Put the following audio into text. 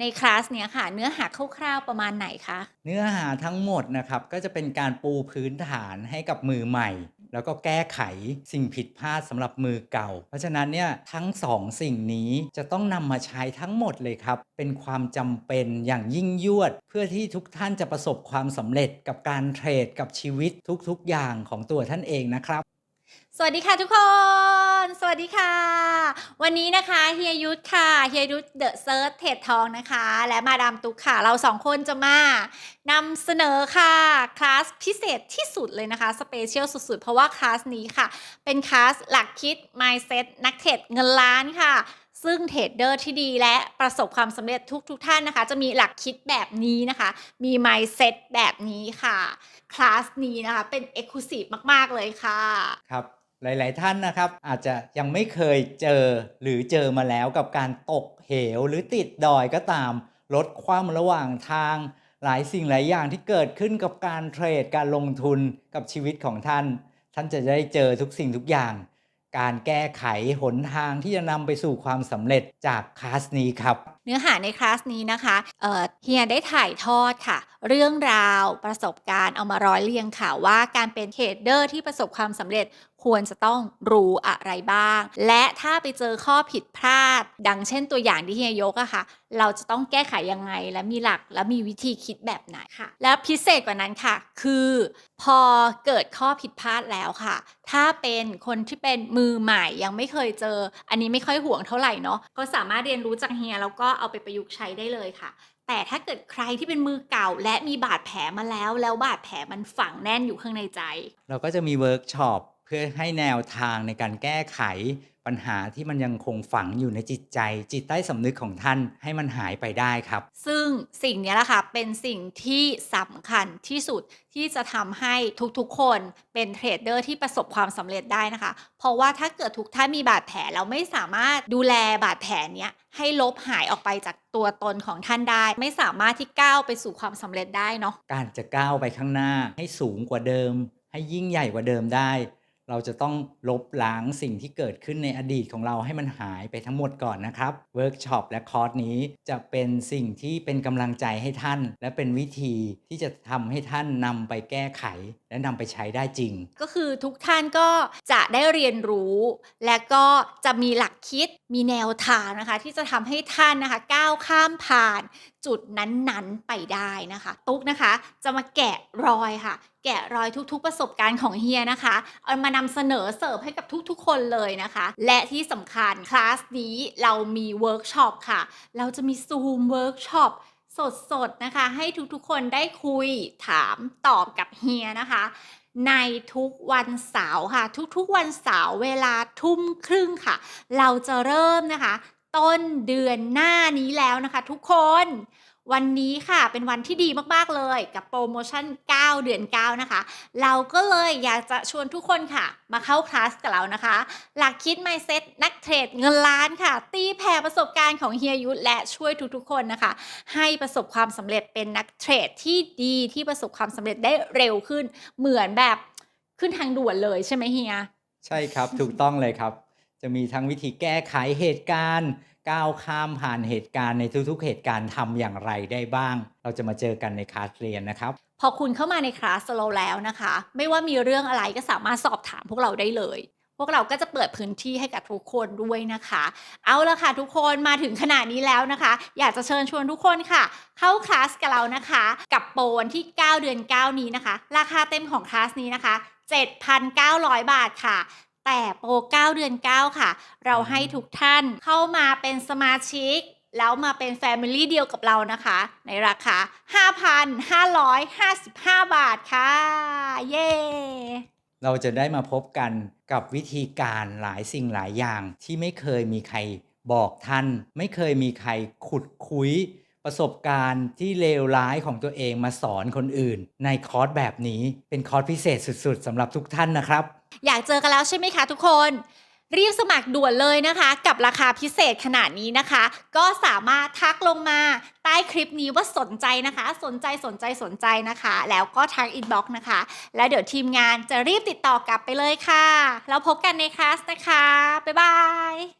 ในคลาสเนี้ยค่ะ เนื้อหาคร่าวๆประมาณไหนคะ เนื้อหาทั้งหมดนะครับก็จะเป็นการปูพื้นฐานให้กับมือใหม่ แล้วก็แก้ไขสิ่งผิดพลาดสำหรับมือเก่า เพราะฉะนั้นเนี่ยทั้งสองสิ่งนี้จะต้องนำมาใช้ทั้งหมดเลยครับ เป็นความจำเป็นอย่างยิ่งยวด เพื่อที่ทุกท่านจะประสบความสำเร็จกับการเทรดกับชีวิตทุกๆอย่างของตัวท่านเองนะครับ สวัสดีค่ะทุกคน สวัสดีค่ะ วันนี้นะคะเฮียยุทธค่ะเฮียยุทธเดอะเซิร์ชเทรดทองนะคะ และมาดามตุ๊กค่ะ เราสองคนจะมานำเสนอค่ะคลาสพิเศษที่สุดเลยนะคะสเปเชียลสุดๆ เพราะว่าคลาสนี้ค่ะ เป็นคลาสหลักคิด mindset นักเทรดเงินล้านค่ะซึ่งเทรดเดอร์ที่ดีและประสบความสำเร็จทุกๆทท่านนะคะ จะมีหลักคิดแบบนี้นะคะ มี mindset แบบนี้ค่ะ คลาสนี้นะคะ เป็น exclusive มาก ๆ เลยค่ะ ครับ หลาย ๆ ท่านนะครับ อาจจะยังไม่เคยเจอหรือเจอมาแล้วกับการตกเหวหรือติดดอยก็ตามลดความระหว่างทาง หลายสิ่งหลายอย่างที่เกิดขึ้นกับการเทรดการลงทุนกับชีวิตของท่าน ท่านจะได้เจอทุกสิ่งทุกอย่าง การแก้ไขหนทางที่จะนำไปสู่ความสำเร็จจากคลาสนี้ครับเนื้อหาในคลาสนี้นะคะเเฮียได้ถ่ายทอดค่ะ เรื่องราวประสบการณ์เอามาร้อยเรียงค่ะว่าการเป็นเทรดเดอร์ที่ประสบความสำเร็จควรจะต้องรู้อะไรบ้าง และถ้าไปเจอข้อผิดพลาด ดังเช่นตัวอย่างที่เฮียยกอะค่ะ เราจะต้องแก้ไขยังไง และมีหลักและมีวิธีคิดแบบไหนค่ะ และพิเศษกว่านั้นค่ะ คือพอเกิดข้อผิดพลาดแล้วค่ะ ถ้าเป็นคนที่เป็นมือใหม่ยังไม่เคยเจอ อันนี้ไม่ค่อยห่วงเท่าไหร่เนาะก็สามารถเรียนรู้จากเฮียแล้วก็เอาไปประยุกต์ใช้ได้เลยค่ะ แต่ถ้าเกิดใครที่เป็นมือเก่า และมีบาดแผลมาแล้ว แล้วบาดแผลมันฝังแน่นอยู่ข้างในใจ เราก็จะมีเวิร์กช็อป พื่อให้แนวทางในการแก้ไขปัญหาที่มันยังคงฝังอยู่ในจิตใจ จิตใต้สำนึกของท่านให้มันหายไปได้ครับ ซึ่งสิ่งเนี้ยแหละค่ะเป็นสิ่งที่สำคัญที่สุดที่จะทำให้ทุกๆ คนเป็นเทรดเดอร์ที่ประสบความสำเร็จได้นะคะ เพราะว่าถ้าเกิดทุกท่านมีบาดแผลเราไม่สามารถดูแลบาดแผลเนี้ยให้ลบหายออกไปจากตัวตนของท่านได้ ไม่สามารถที่ก้าวไปสู่ความสำเร็จได้เนาะการจะก้าวไปข้างหน้าให้สูงกว่าเดิม ให้ยิ่งใหญ่กว่าเดิมได้ เราจะต้องลบล้างสิ่งที่เกิดขึ้นในอดีตของเราให้มันหายไปทั้งหมดก่อนนะครับเวิร์กช็อปและคอร์สนี้จะเป็นสิ่งที่เป็นกำลังใจให้ท่าน และเป็นวิธีที่จะทำให้ท่านนำไปแก้ไข และนำไปใช้ได้จริง ก็คือทุกท่านก็จะได้เรียนรู้ และก็จะมีหลักคิดมีแนวทางนะคะ ที่จะทำให้ท่านนะคะก้าวข้ามผ่านจุดนั้นๆไปได้นะคะ ตุ๊กนะคะจะมาแกะรอยค่ะ แกะรอยทุกๆประสบการณ์ของเฮียนะคะ เอามานำเสนอเสิร์ฟให้กับทุกๆ คนเลยนะคะ และที่สำคัญคลาสนี้เรามีเวิร์กช็อปค่ะ เราจะมีซูมเวิร์กช็อปสดๆ นะคะ ให้ทุกๆ คนได้คุยถามตอบกับเฮียนะคะ ในทุกวันเสาร์ค่ะ ทุกๆ วันเสาร์เวลาทุ่มครึ่งค่ะ เราจะเริ่มนะคะ ต้นเดือนหน้านี้แล้วนะคะทุกคน วันนี้ค่ะเป็นวันที่ดีมากๆเลยกับโปรโมชั่น 9 เดือน 9 นะคะ เราก็เลยอยากจะชวนทุกคนค่ะ มาเข้าคลาสกับเรานะคะ หลักคิด mindset นักเทรดเงินล้านค่ะ ตีแผ่ประสบการณ์ของเฮียยุทธและช่วยทุกๆคนนะคะ ให้ประสบความสำเร็จเป็นนักเทรดที่ดีที่ประสบความสำเร็จได้เร็วขึ้น เหมือนแบบขึ้นทางด่วนเลยใช่ไหมเฮีย ใช่ครับ ถูกต้องเลยครับ จะมีทั้งวิธีแก้ไขเหตุการณ์ ก้าวข้ามผ่านเหตุการณ์ในทุกๆ เหตุการณ์ทำอย่างไรได้บ้าง เราจะมาเจอกันในคลาสเรียนนะครับ พอคุณเข้ามาในคลาสเราแล้วนะคะ ไม่ว่ามีเรื่องอะไรก็สามารถสอบถามพวกเราได้เลย พวกเราก็จะเปิดพื้นที่ให้กับทุกคนด้วยนะคะ เอาละค่ะทุกคนมาถึงขนาดนี้แล้วนะคะ อยากจะเชิญชวนทุกคนค่ะ เข้าคลาสกับเรานะคะ กับโปรวันที่ 9 เดือน 9 นี้นะคะ ราคาเต็มของคลาสนี้นะคะ7,900 บาทค่ะ แต่โปร 9 เดือน 9 ค่ะ เราให้ทุกท่านเข้ามาเป็นสมาชิก แล้วมาเป็นแฟมิลี่เดียวกับเรานะคะ ในราคา 5,555 บาทค่ะ เย้ เราจะได้มาพบกันกับวิธีการหลายสิ่งหลายอย่างที่ไม่เคยมีใครบอกท่าน ไม่เคยมีใครขุดคุย ประสบการณ์ที่เลวร้ายของตัวเองมาสอนคนอื่น ในคอร์สแบบนี้เป็นคอร์สพิเศษสุดๆสำหรับทุกท่านนะครับ อยากเจอกันแล้วใช่ไหมคะทุกคน รีบสมัครด่วนเลยนะคะ กับราคาพิเศษขนาดนี้นะคะ ก็สามารถทักลงมาใต้คลิปนี้ว่าสนใจนะคะ สนใจสนใจสนใจนะคะ แล้วก็ทักอินบ็อกซ์นะคะ แล้วเดี๋ยวทีมงานจะรีบติดต่อ กลับไปเลยค่ะ แล้วพบกันในคลาสนะคะบ๊ายบาย